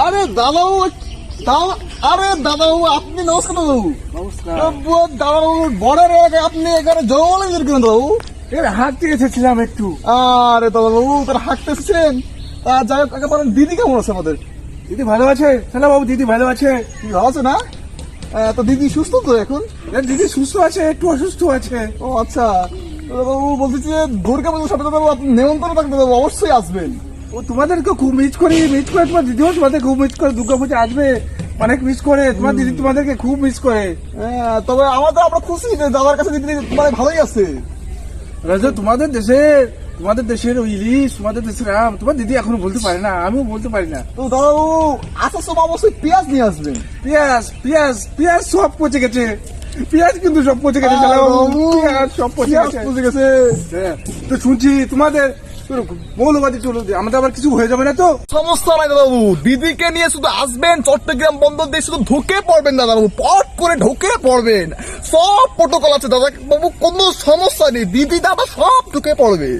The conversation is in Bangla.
আরে দাদাবাবু দাদা আরে দাদাবাবু আপনি নমস্কার দাদাবাবু নমস্কার। দাদাবাবু বর্ডার আপনি এখানে জঙ্গলে বের করেন দাদাবাবু এর হাঁটতে এসেছিলাম একটু। আরে দাদাবাবু তার হাঁটতে এসেছেন। তা যাই হোক আগে বলেন দিদি কেমন আছে আমাদের? দিদি ভালো আছে? সালা বাবু দিদি ভালো আছে? কি ভালো আছে না? তো দিদি সুস্থ তো এখন? দিদি সুস্থ আছে একটু অসুস্থ আছে। ও আচ্ছা। দাদাবাবু বলতেছি যে দুর্গা পুজোর সাথে দাদাবাবু আপনি নেমন্তন্ন থাকতে দাদাবাবু অবশ্যই আসবেন। ও তোমাদেরকে খুব মিস করি মিস করে তোমার দিদিও তোমাদের খুব মিস করে আসবে অনেক মিস করে তোমার দিদি তোমাদেরকে খুব মিস করে। হ্যাঁ, তবে আমাদের আমরা খুশি যে দাদার কাছে দিদি মানে ভালোই আছে। রাজা তোমাদের দেশে তোমাদের দেশের ওই ইলিশ তোমাদের দেশের আম তোমার দিদি এখনও বলতে পারে না আমিও বলতে পারি না। তো দাদাবাবু আসার সময় অবশ্যই পেঁয়াজ নিয়ে আসবেন। পেঁয়াজ পেঁয়াজ পেঁয়াজ সব পচে গেছে। পেঁয়াজ কিন্তু সব পচে গেছে শালা সব পচে গেছে। পচে গেছে। হ্যাঁ, তো শুনছি তোমাদের আমাদের আবার কিছু হয়ে যাবে না তো? সমস্যা নাই বাবু দিদিকে নিয়ে শুধু আসবেন, চট্টগ্রাম বন্দর দিয়ে শুধু ঢুকে পড়বেন দাদাবু পট করে ঢুকে পড়বেন। সব আছে দাদা বাবু কোনো সমস্যা নেই দিদি দাদা সব ঢুকে পড়বে।